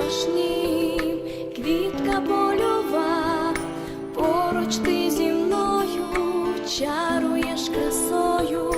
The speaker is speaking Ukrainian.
запашнім, квітка польова, поруч ти зі мною чаруєш красою.